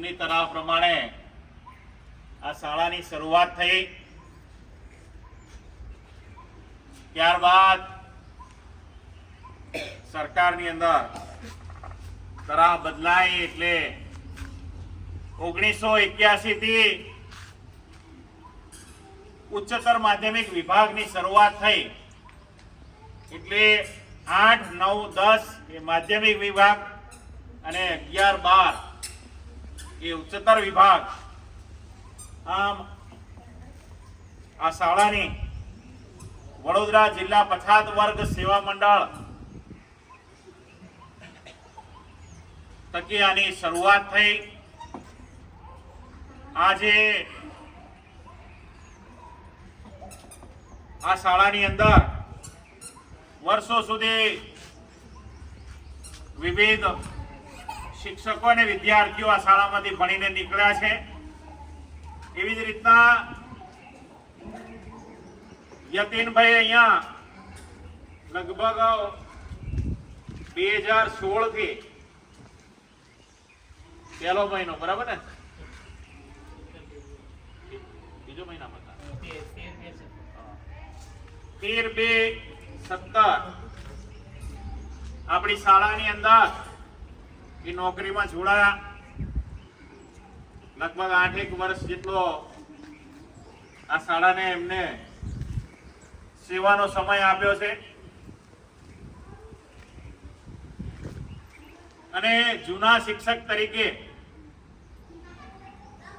ની તરાવ પ્રમાણે આ શાળાની શરૂઆત થઈ. ત્યારબાદ સરકારની અંદર તરાહ બદલાઈ એટલે ઓગણીસો એક્યાસી થી ઉચ્ચતર માધ્યમિક વિભાગની શરૂઆત થઈ. એટલે આઠ, નવ, દસ એ માધ્યમિક વિભાગ અને અગિયાર, બાર એ ઉચ્ચતર વિભાગ. આમ, આ શાળાની વડોદરા જિલ્લા પછાત વર્ગ સેવા મંડળ થકી આની શરૂઆત થઈ. આજે આ શાળાની અંદર વર્ષો સુધી વિવિધ શિક્ષકો અને વિદ્યાર્થીઓ આ શાળામાંથી ભણીને નીકળ્યા છે. એવી જ રીતના યતીનભાઈ અહીંયા લગભગ બે હજાર સોળથી પહેલો મહિનો, બરાબર ને? બીજો મહિના તેર બે સત્તર. આપણી શાળાની અંદર એ નોકરીમાં જોડાયા. લગભગ આઠ એક વર્ષ જેટલો આ શાળાને એમને સેવાનો સમય આપ્યો છે. અને જૂના શિક્ષક તરીકે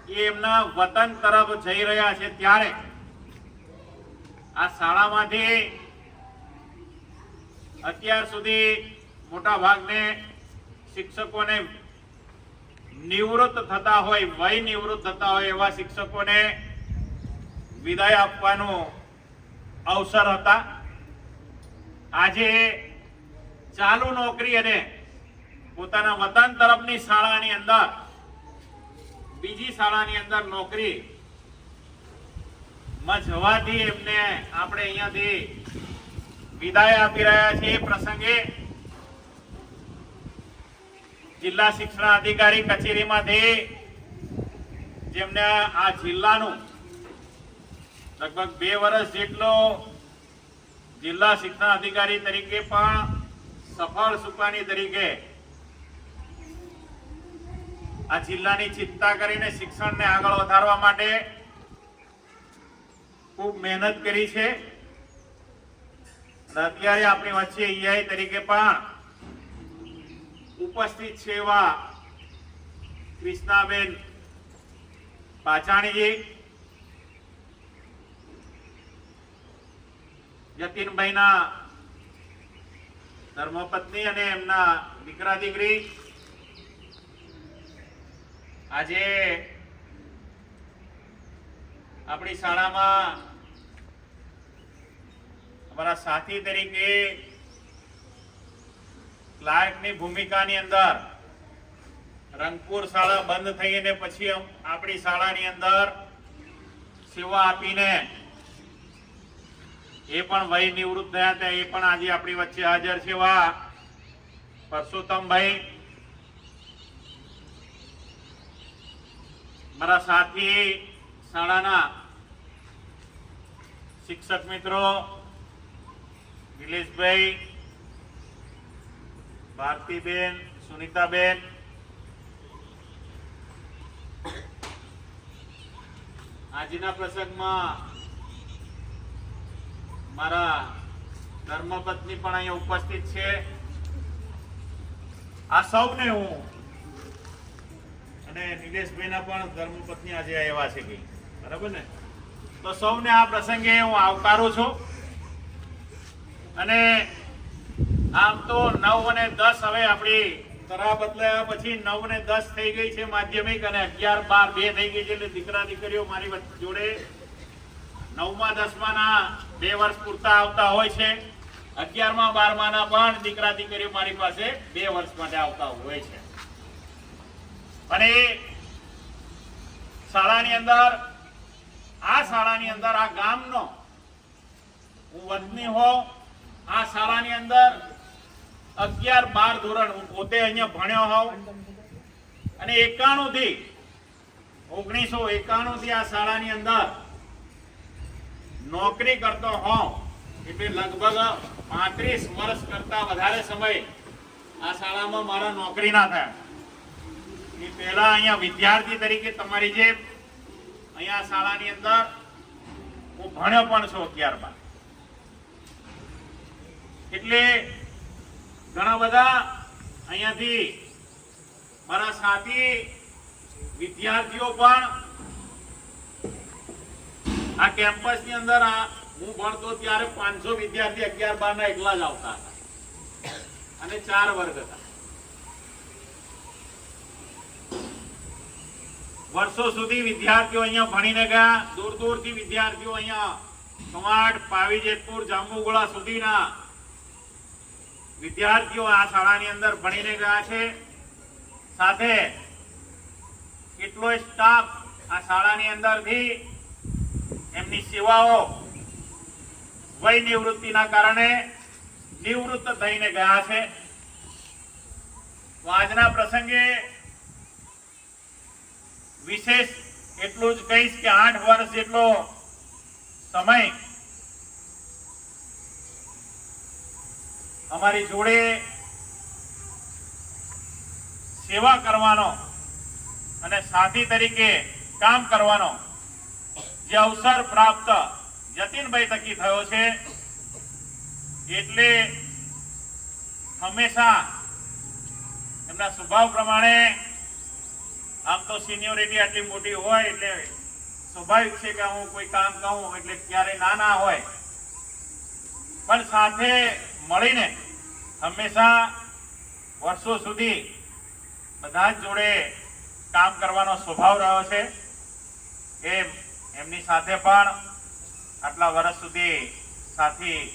એ એમના વતન તરફ જઈ રહ્યા છે ત્યારે આ શાળામાંથી અત્યાર સુધી મોટા ભાગને શિક્ષકોને નિવૃત્ત થતા હોય, વય નિવૃત્ત થતા હોય એવા શિક્ષકોને વિદાય આપવાનો અવસર હતા. આજે ચાલુ નોકરી અને પોતાના વતન તરફની શાળાની અંદર, બીજી શાળાની અંદર નોકરી માં જવાથી એમને આપણે અહીંયાથી વિદાય આપી રહ્યા છીએ. એ પ્રસંગે જિલ્લા શિક્ષણ અધિકારી કચેરીમાંથી જેમને આ જિલ્લાનું લગભગ બે વર્ષ જેટલો જિલ્લા શિક્ષણ અધિકારી તરીકે પણ સફળ સુકાની તરીકે આ જિલ્લાની ચિંતા કરીને શિક્ષણને આગળ વધારવા માટે ખૂબ મહેનત કરી છે. અત્યારે આપણી વચ્ચે ઈઆઈ તરીકે પણ ઉપસ્થિત છે એવા કૃષ્ણાબેન પાછાણીજી, જતીનભાઈના ધર્મપત્ની અને એમના દીકરા દીકરી. આજે આપણી શાળામાં અમારા સાથી તરીકે ક્લાર્કની ભૂમિકાની અંદર રંગપુર શાળા બંધ થઈને પછી અમ- આપણી શાળાની અંદર સેવા આપીને એ પણ વય નિવૃત્ત થયા હતા. એ પણ આજે આપણી વચ્ચે હાજર છે. વા પરસોત્તમભાઈ, મારા સાથી, શાળાના શિક્ષક મિત્રો, નિલેશભાઈ ભારતીબેન, સુનિતાબેન. આજના પ્રસંગમાં મારા ધર્મપત્ની પણ અહીંયા ઉપસ્થિત છે. આ સૌને હું અને નિલેશભાઈના પણ ધર્મપત્ની આજે આવ્યા છે કઈ. બરાબર ને? તો સૌને આ પ્રસંગે હું આવકારું છું. અને આમ તો નવ અને દસ હવે આપણી તરા બદલાયા પછી નવ ને દસ થઈ ગઈ છે માધ્યમિક અને અગિયાર બાર બે થઈ ગઈ છે એટલે દીકરા દીકરીઓ મારી જોડે નવમા દસમાના બે વર્ષ પૂરતા આવતા હોય છે. અગિયારમા બારમાના પણ દીકરા દીકરીઓ મારી પાસે બે વર્ષ માટે આવતા હોય છે. અને શાળાની અંદર, આ શાળાની અંદર, આ ગામનો હું વતની હોઉં, આ શાળાની અંદર અગિયાર બાર ધોરણ હું પોતે અહીંયા ભણ્યો હોઉં. અને એકાણું થી, ઓગણીસો એકાણું થી આ શાળાની અંદર નોકરી કરતો હોઉં, એટલે લગભગ પાંત્રીસ વર્ષ કરતા વધારે સમય આ શાળામાં મારા નોકરી ના થયા. એ પહેલા અહીંયા વિદ્યાર્થી તરીકે તમારી જે અહીંયા શાળાની અંદર હું ભણ્યો પણ છું બાર. એટલે ઘણા બધા અહીંયાથી મારા સાથી, વિદ્યાર્થીઓ પણ આ કેમ્પસની અંદર હું ભણતો ત્યારે પાંચસો વિદ્યાર્થી અગિયાર બાર ના એકલા જ આવતા હતા. અને ચાર વર્ગ હતા. વર્ષો સુધી વિદ્યાર્થીઓ અહીંયા ભણીને ગયા. દૂર દૂરથી વિદ્યાર્થીઓ અહીંયા કવાડ પાવી જેતપુર જાંબુગોળા સુધીના વિદ્યાર્થીઓ આ શાળાની અંદર ભણીને ગયા છે. સાથે કેટલો સ્ટાફ આ શાળાની અંદરથી એમની સેવાઓ વય નિવૃત્તિના કારણે નિવૃત્ત થઈને ગયા છે. તો આજના પ્રસંગે વિશેષ એટલું જ કહીશ કે આઠ વર્ષ જેટલો સમય અમારી જોડે સેવા કરવાનો અને સાથી તરીકે કામ કરવાનો જે અવસર પ્રાપ્ત જતીનભાઈ તકી થયો છે, એટલે હંમેશા એમના સ્વભાવ પ્રમાણે આમ તો સિનિયોરિટી આટલી મોટી હોય એટલે સ્વાભાવિક છે કે હું કોઈ કામ કહું એટલે ક્યારે ના ના હોય. પણ સાથે મળીને હંમેશા વર્ષો સુધી બધા જ જોડે કામ કરવાનો સ્વભાવ રહ્યો છે. એમ એમની સાથે પણ આટલા વર્ષ સુધી સાથી